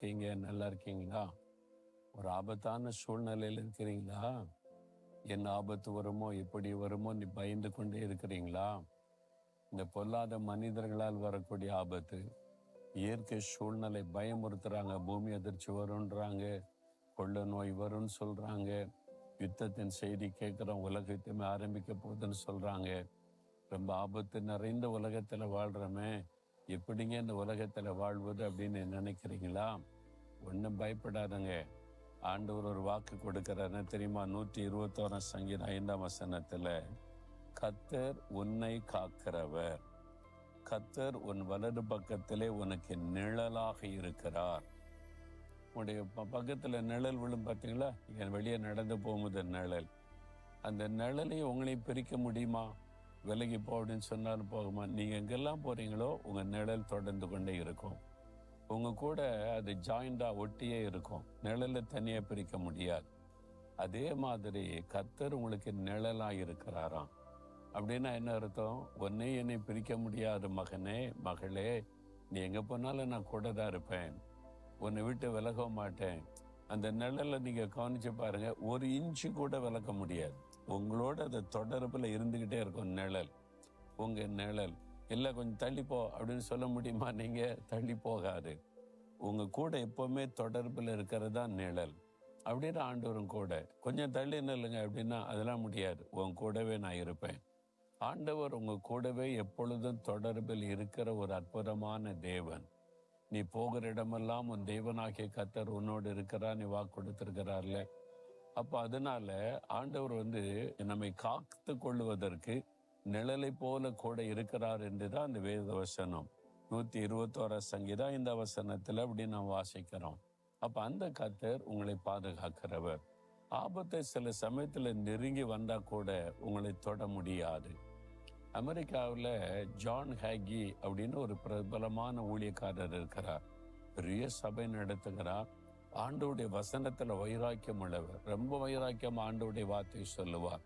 இருக்கீங்க நல்லா இருக்கீங்களா? ஒரு ஆபத்தான சூழ்நிலையில் இருக்கிறீங்களா? என்ன ஆபத்து வருமோ எப்படி வருமோ நீ பயந்து கொண்டே இருக்கிறீங்களா? இந்த பொல்லாத மனிதர்களால் வரக்கூடிய ஆபத்து. இயற்கை சூழ்நிலை பயமுறுத்துறாங்க பூமி அதிர்ச்சி வரும்ன்றாங்க கொள்ள நோய் வரும்னு சொல்றாங்க யுத்தத்தின் செய்தி கேட்குறோம் உலகத்தையுமே ஆரம்பிக்க போகுதுன்னு சொல்றாங்க. ரொம்ப ஆபத்து நிறைந்த உலகத்துல வாழ்றோமே எப்படிங்க இந்த உலகத்துல வாழ்வது அப்படின்னு நினைக்கிறீங்களா? ஒன்றும் பயப்படாதங்க. ஆண்டவர் ஒரு வாக்கு கொடுக்கிறாருன்னு தெரியுமா? நூற்றி இருபத்தோராம் சங்கீதம் ஐந்தாம் வசனத்துல கத்தர் உன்னை காக்கிறவர். கத்தர் உன் வலது பக்கத்திலே உனக்கு நிழலாக இருக்கிறார். உடைய பக்கத்தில் பக்கத்துல நிழல் விழும் பார்த்தீங்களா என் வெளியே நடந்து போகும்போது நிழல். அந்த நிழலை உங்களை பிரிக்க முடியுமா? விலகி போ அப்படின்னு சொன்னாலும் போகுமா? நீங்கள் எங்கெல்லாம் போறீங்களோ உங்க நிழல் தொடர்ந்து கொண்டே இருக்கும். உங்க கூட அது ஜாயிண்டா ஒட்டியே இருக்கும். நிழலை தனியாக பிரிக்க முடியாது. அதே மாதிரி கத்தர் உங்களுக்கு நிழலாக இருக்கிறாராம். அப்படின்னா என்ன அர்த்தம்? ஒன்னே என்னை பிரிக்க முடியாத மகனே மகளே நீ எங்க போனாலும் நான் கூட தான் இருப்பேன். உன்னை விட்டு விலக மாட்டேன். அந்த நிழலை நீங்க கவனிச்சு பாருங்க. ஒரு இன்ச்சு கூட விளக்க முடியாது. உங்களோட அது தொடர்புல இருந்துகிட்டே இருக்கும் நிழல். உங்க நிழல். இல்லை கொஞ்சம் தள்ளிப்போ அப்படின்னு சொல்ல முடியுமா? நீங்க தள்ளி போகாது. உங்க கூட எப்பவுமே தொடர்புல இருக்கிறது தான் நிழல். அப்படின்னு ஆண்டவரும் கூட. கொஞ்சம் தள்ளி நில்லுங்க அப்படின்னா அதெல்லாம் முடியாது. உன் கூடவே நான் இருப்பேன். ஆண்டவர் உங்க கூடவே எப்பொழுதும் தொடர்பில் இருக்கிற ஒரு அற்புதமான தேவன். நீ போகிற இடமெல்லாம் உன் தெய்வனாகிய கத்தர் உன்னோடு இருக்கிறா நீ வாக்கு கொடுத்திருக்கிறார்ல. அப்ப அதனால ஆண்டவர் வந்து நம்மை காத்து கொள்வதற்கு நிழலை போல கூட இருக்கிறார் என்றுதான் அந்த வேத வசனம். நூத்தி இருபத்தோரா சங்கீதம் இந்த வசனத்துல அப்படி நாம் வாசிக்கிறோம். அப்ப அந்த கத்தர் உங்களை பாதுகாக்கிறவர். ஆபத்தை சில சமயத்துல நெருங்கி வந்தா கூட உங்களை தொட முடியாது. அமெரிக்காவில் ஜான் ஹேகி அப்படின்னு ஒரு பிரபலமான ஊழியக்காரர் இருக்கிறார். பெரிய சபை நடத்துகிறார். ஆண்டோடைய வசனத்துல வைராக்கியம் உள்ளவர். ரொம்ப வைராக்கியம் ஆண்டோடைய வார்த்தை சொல்லுவார்.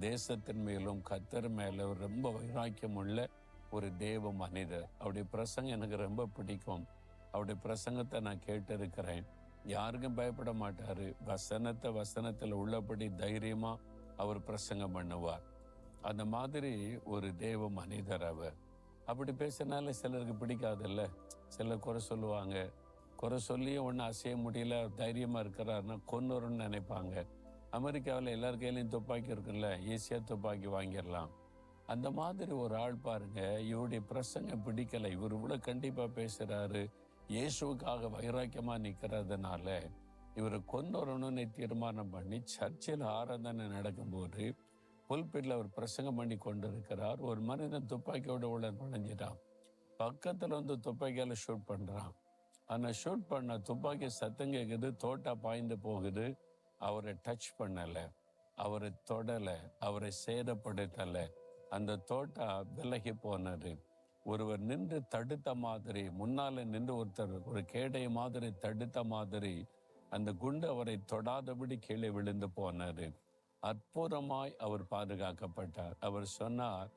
தேசத்தின் மேலும் கத்தர் மேல ரொம்ப வைராக்கியம் உள்ள ஒரு தேவ மனிதர். அவருடைய பிரசங்கம் எனக்கு ரொம்ப பிடிக்கும். அவருடைய பிரசங்கத்தை நான் கேட்டு இருக்கிறேன் யாருக்கும் பயப்பட மாட்டாரு. வசனத்தை வசனத்துல உள்ளபடி தைரியமா அவர் பிரசங்கம் பண்ணுவார். அந்த மாதிரி ஒரு தேவ மனிதர் அவர். அப்படி பேசினால சிலருக்கு பிடிக்காதுல்ல? சிலர் குறை சொல்லுவாங்க. குறை சொல்லியும் ஒன்றும் அசைய முடியல தைரியமா இருக்கிறாருன்னா கொன்னுறன்னு நினைப்பாங்க. அமெரிக்காவில் எல்லார் கையிலையும் துப்பாக்கி இருக்குல்ல? ஈஸியாக துப்பாக்கி வாங்கிடலாம். அந்த மாதிரி ஒரு ஆள் பாருங்க இவருடைய பிரசங்கம் பிடிக்கல. இவர் இவ்வளோ கண்டிப்பா பேசுறாரு. இயேசுவுக்காக வைராக்கியமா நிற்கிறதுனால இவரை கொன்னொருன்னு தீர்மானம் பண்ணி சர்ச்சில் ஆராதனை நடக்கும்போது புல்பீட்டில் அவர் பிரசங்கம் பண்ணி கொண்டிருக்கிறார். ஒரு மனிதன் துப்பாக்கியோட உள்ள நுழைஞ்சிட்டான். பக்கத்தில் வந்து துப்பாக்கியால் ஷூட் பண்ணுறான் ஆனால் ஷூட் பண்ண துப்பாக்கி சத்தம் கேட்குது தோட்டா பாய்ந்து போகுது. அவரை டச் பண்ணலை. அவரை தொடலை. அவரை சேதப்படுத்தலை. அந்த தோட்டா விலகி போனது. ஒருவர் நின்று தடுத்த மாதிரி முன்னால நின்று ஒருத்தர் ஒரு கேடை மாதிரி தடுத்த மாதிரி அந்த குண்டு அவரை தொடாதபடி கீழே விழுந்து போனாரு அற்புதமாய் அவர் பாதுகாக்கப்பட்டார். அவர் சொன்னார்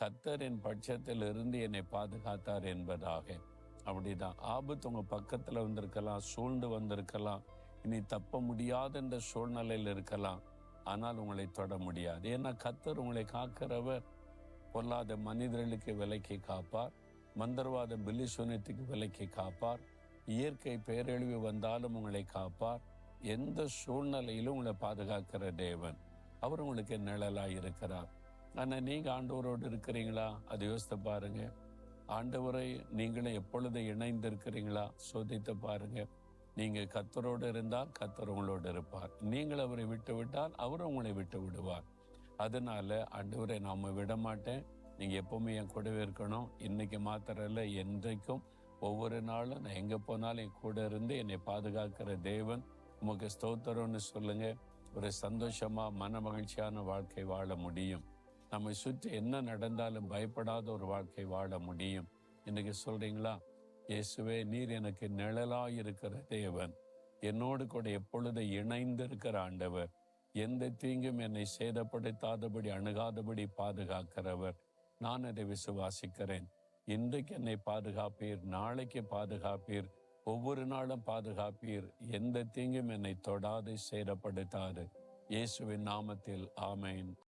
கத்தரின் பட்சத்தில் இருந்து என்னை பாதுகாத்தார் என்பதாக. அப்படிதான். ஆபத்து உங்க பக்கத்துல வந்திருக்கலாம் சூழ்ந்து வந்திருக்கலாம். இனி தப்ப முடியாத என்ற சூழ்நிலையில் இருக்கலாம். ஆனால் உங்களை தொட முடியாது. ஏன்னா கத்தர் உங்களை காக்கிறவர் பொல்லாத மனிதர்களுக்கு விலைக்கு காப்பார். மந்திரவாத பில்லி விலைக்கு காப்பார். இயற்கை பேரழிவு வந்தாலும் உங்களை காப்பார். எந்த சூழ்நிலையிலும் உங்களை பாதுகாக்கிற தேவன். அவர் உங்களுக்கு நிழலா இருக்கிறார். ஆனா நீங்க ஆண்டவரோடு இருக்கிறீங்களா? அதை யோசித்து பாருங்க. ஆண்டவரை நீங்களும் எப்பொழுது இணைந்து இருக்கிறீங்களா சோதித்து பாருங்க. நீங்க கத்தரோடு இருந்தால் கத்தர் உங்களோடு இருப்பார். நீங்கள் அவரை விட்டு விட்டால் அவர் உங்களை விட்டு விடுவார். அதனால ஆண்டவரை நாம விட மாட்டேன் நீங்க எப்பவுமே என் கூடவே இருக்கணும். இன்னைக்கு மாத்திரம் இல்ல என்றைக்கும் ஒவ்வொரு நாளும் நான் எங்க போனாலும் என் கூட இருந்து என்னை பாதுகாக்கிற தேவன். உமக்கு ஸ்தோத்திரம்னு சொல்லுங்க. ஒரு சந்தோஷமா மன மகிழ்ச்சியான வாழ்க்கை வாழ முடியும். நம்மை சுற்றி என்ன நடந்தாலும் பயப்படாத ஒரு வாழ்க்கை வாழ முடியும். இன்னைக்கு சொல்றீங்களா? இயேசுவே நீர் எனக்கு நிழலாக இருக்கிற தேவன். என்னோடு கூட எப்பொழுது இணைந்து இருக்கிற ஆண்டவர். எந்த தீங்கும் என்னை சேதப்படுத்தாதபடி அணுகாதபடி பாதுகாக்கிறவர். நான் அதை விசுவாசிக்கிறேன். இன்றைக்கு என்னை பாதுகாப்பீர் நாளைக்கு பாதுகாப்பீர். ஒவ்வொரு நாளும் பாதுகாப்பீர். எந்த தீங்கும் என்னை தொடாது சேதப்படுத்தாது. இயேசுவின் நாமத்தில் ஆமேன்.